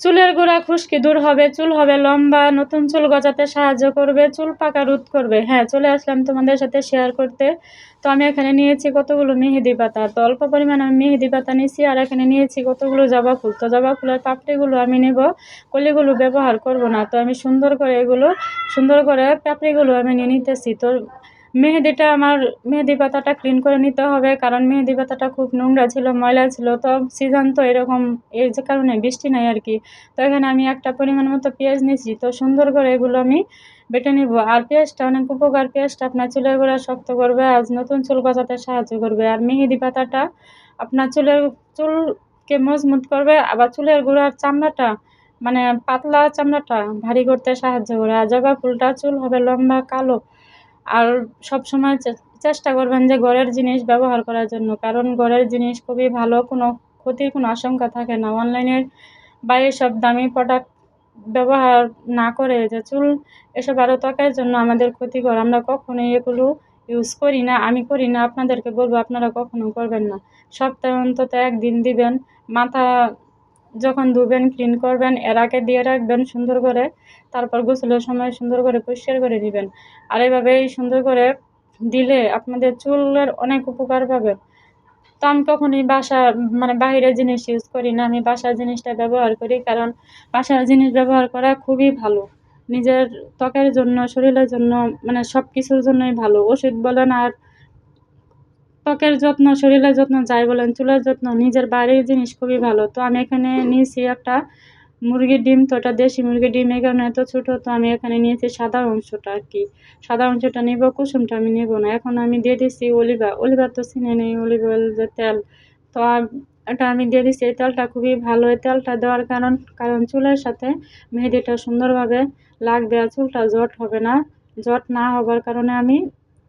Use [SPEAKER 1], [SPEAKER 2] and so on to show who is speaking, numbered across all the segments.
[SPEAKER 1] চুলের গোড়া খুশকি দূর হবে, চুল হবে লম্বা, নতুন চুল গজাতে সাহায্য করবে, চুল পাকা রোধ করবে। হ্যাঁ চলে আসলাম তোমাদের সাথে শেয়ার করতে। তো আমি এখানে নিয়েছি কতগুলো মেহেদি পাতা। তো অল্প পরিমাণে আমি মেহেদি পাতা নিয়েছি আর এখানে নিয়েছি কতগুলো জবা ফুল। তো জবা ফুলের পাপড়িগুলো আমি নেব। কলিগুলো ব্যবহার করব না। তো আমি সুন্দর করে এগুলো, সুন্দর করে পাপড়িগুলো আমি নিয়ে নিতেছি। তো মেহেদিটা আমার, মেহেদি পাতাটা ক্লিন করে নিতে হবে, কারণ মেহেদি পাতাটা খুব নোংরা ছিল, ময়লা ছিল, তো সিজন তো এরকম, এর যে কারণে বৃষ্টি নাই আর কি। তো এখানে আমি একটা পরিমাণ মতো পেঁয়াজ নিয়েছি, তো সুন্দর করে এগুলো আমি বেটে নিব। আর পেঁয়াজটা, অনেক উপকার, পেঁয়াজটা আপনার চুলের গোড়া শক্ত করবে, আজ নতুন চুল গজাতে সাহায্য করবে। আর মেহেদি পাতাটা আপনার চুলের, চুলকে মজবুত করবে, আবার চুলের গোড়ার চামড়াটা মানে পাতলা চামড়াটা ভারী করতে সাহায্য করে আর জবা ফুলটা, চুল হবে লম্বা, কালো আর সব সময় চেষ্টা করবেন যে ঘরের জিনিস ব্যবহার করার জন্য। কারণ ঘরের জিনিস খুবই ভালো, কোনো ক্ষতির কোনো আশঙ্কা থাকে না। অনলাইনের বাইরে সব দামি প্রোডাক্ট ব্যবহার না করে যে চুল এসব আরও ত্বকের জন্য আমাদের ক্ষতিকর। আমরা কখনোই এগুলো ইউজ করি না, আমি করি না, আপনাদেরকে বলব, আপনারা কখনো করবেন না। সপ্তাহে অন্তত একদিন দিবেন। মাথা যখন ধুবেন ক্লিন করবেন, এর আগে দিয়ে রাখবেন সুন্দর করে, তারপর গোসলের সময় সুন্দর করে পরিষ্কার করে দিবেন। আর এভাবেই সুন্দর করে দিলে আপনাদের চুলের অনেক উপকার পাবে। তো আমি কখনোই বাসা মানে বাহিরের জিনিস ইউজ করি না, আমি বাসার জিনিসটা ব্যবহার করি, কারণ বাসার জিনিস ব্যবহার করা খুবই ভালো। নিজের ত্বকের জন্য, শরীরের জন্য মানে সব কিছুর জন্যই ভালো। ওষুধ বলেন আর ত্বকের যত্ন, শরীরের যত্ন, যাই বলেন, চুলের যত্ন, নিজের বাড়ির জিনিস খুবই ভালো। তো আমি এখানে নিয়েছি একটা মুরগির ডিম, তো ওটা দেশি মুরগির ডিম, এই কারণে এত ছোটো, তো আমি এখানে নিয়েছি সাদা অংশটা আর কি। সাদা অংশটা নেব, কুসুমটা আমি নেব না। এখন আমি দিয়ে দিচ্ছি অলিভা। অলিভা তো চিনে নেই, অলিভ অয়েল যে তেল। তো এটা আমি দিয়ে দিচ্ছি এই তেলটা খুবই ভালো। এই তেলটা দেওয়ার কারণ কারণ চুলের সাথে মেহেদিটা সুন্দরভাবে লাগবে আর চুলটা জট হবে না। জট না হবার কারণে আমি,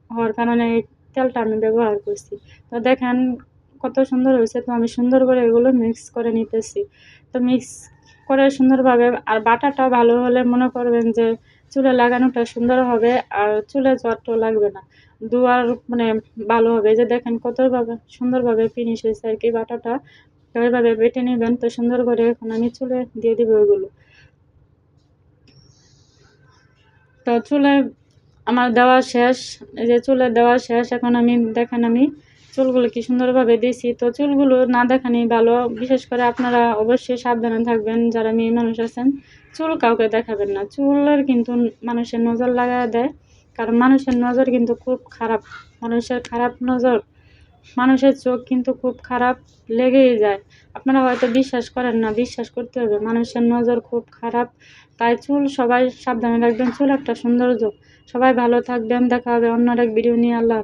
[SPEAKER 1] হওয়ার কারণে তেলটা আমি ব্যবহার করছি। তো দেখেন কত সুন্দর হয়েছে। তো আমি সুন্দর করে এগুলো মিক্স করে নিতেছি। তো মিক্স করে সুন্দরভাবে আর বাটাটা ভালো হলে মনে করবেন যে চুলে লাগানোটা সুন্দর হবে আর চুলে জটও লাগবে না। দুয়ার মানে ভালো হবে। যে দেখেন কতভাবে সুন্দরভাবে ফিনিশ হয়েছে আর কি বাটাটা। ওইভাবে বেটে নেবেন। তো সুন্দর করে এখন আমি চুলে দিয়ে দিব ওইগুলো তো চুলে আমার দেওয়া শেষ, এই যে চুলের দেওয়া শেষ, এখন আমি দেখেন আমি চুলগুলো কি সুন্দরভাবে দিয়েছি। তো চুলগুলো না দেখানি ভালো, বিশেষ করে আপনারা অবশ্যই সাবধানে থাকবেন, যারা মেয়ে মানুষ আছেন, চুল কাউকে দেখাবেন না। চুলের কিন্তু মানুষের নজর লাগা দেয়, কারণ মানুষের নজর কিন্তু খুব খারাপ, মানুষের খারাপ নজর। মানুষের চোখ কিন্তু খুব খারাপ লেগেই যায়। আপনারা হয়তো বিশ্বাস করেন না, বিশ্বাস করতে হবে। মানুষের নজর খুব খারাপ। তাই চুল সবাই সাবধানে রাখবেন। চুল একটা সৌন্দর্য। সবাই ভালো থাকবেন। দেখা হবে অন্য এক ভিডিও নিয়ে। আল্লাহ